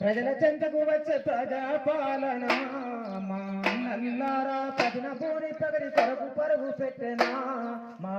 ప్రజల చెంతకు వచ్చే ప్రజాపాలన. మా నల్లారా పదిన పూరి తగరి కొరకు పరుగు పెట్టెనా. మా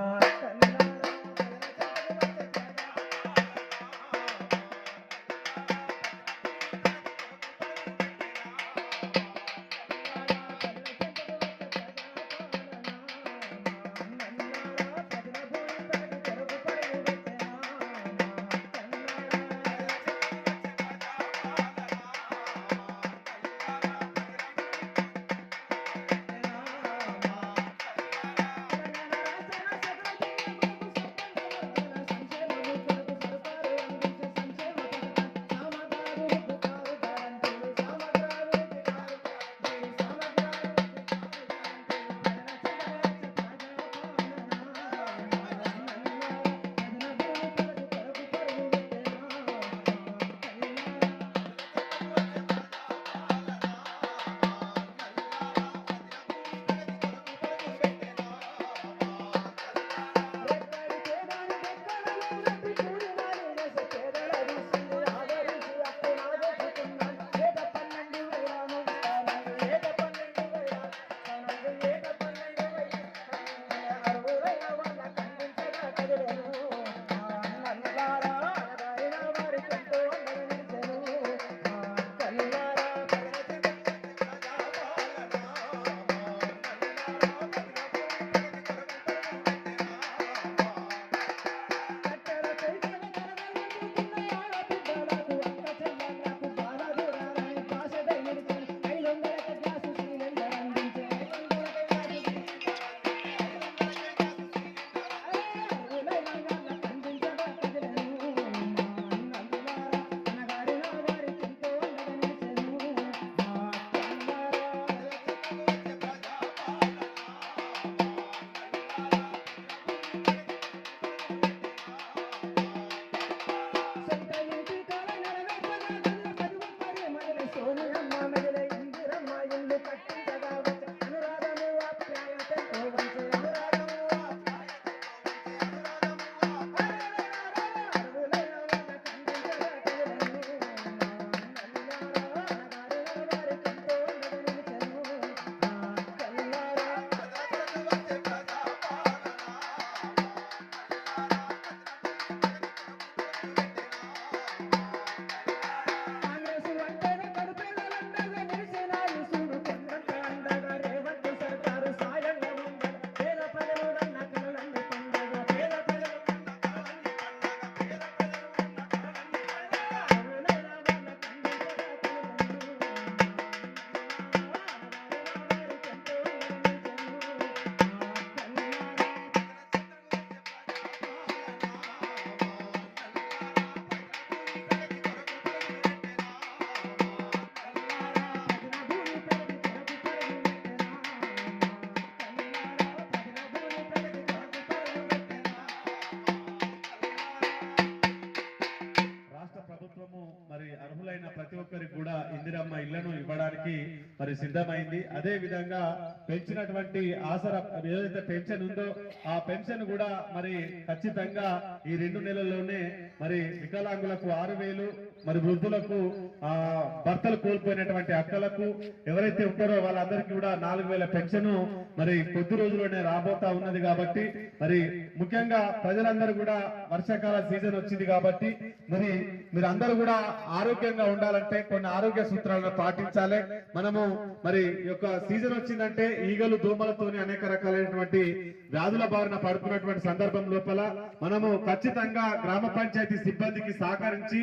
అర్హులైన ప్రతి ఒక్కరికి కూడా ఇందిరమ్మ ఇళ్ళను ఇవ్వడానికి మరి సిద్ధమైంది. అదే విధంగా పెంచినటువంటి ఆసరా ఏదైతే పెన్షన్ ఉందో ఆ పెన్షన్ కూడా మరి ఖచ్చితంగా ఈ రెండు నెలల్లోనే మరి వికలాంగులకు ఆరు వేలు మరి వృద్ధులకు ఆ భర్తలు కోల్పోయినటువంటి అక్కలకు ఎవరైతే ఉంటారో వాళ్ళందరికీ కూడా నాలుగు వేల పెన్షన్ మరి కొద్ది రోజుల్లోనే రాబోతా ఉన్నది కాబట్టి మరి ముఖ్యంగా ప్రజలందరూ కూడా వర్షాకాల సీజన్ వచ్చింది కాబట్టి మరి మీరు అందరూ కూడా ఆరోగ్యంగా ఉండాలంటే కొన్ని ఆరోగ్య సూత్రాలను పాటించాలి. మనము మరి యొక్క సీజన్ వచ్చిందంటే ఈగలు దోమలతోని అనేక రకాలైనటువంటి వ్యాధుల బారిన పడుతున్నటువంటి సందర్భం లోపల మనము ఖచ్చితంగా గ్రామ పంచాయతీ సిబ్బందికి సహకరించి